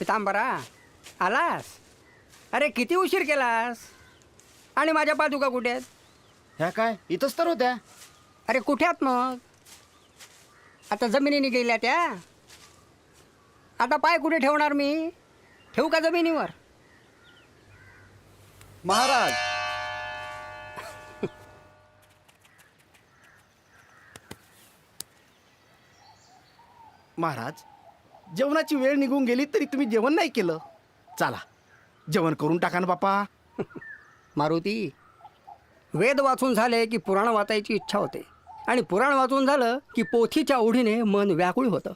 पितांबरा आलास? अरे किती उशीर केलास? आणि माझ्या पादुका कुठे आहेत? ह्या काय? इथंच तर होत्या. अरे कुठे आहेत मग? आता जमिनीने गेल्या त्या. आता पाय कुठे ठेवणार मी? ठेवू का जमिनीवर? महाराज! महाराज जेवणाची वेळ निघून गेली तरी तुम्ही जेवण नाही केलं. चला जेवण करून टाका ना बापा. मारुती वेद वाचून झाले की पुराण वाचायची इच्छा होते. आणि पुराण वाचून झालं की पोथीच्या ओढीने मन व्याकुळ होतं.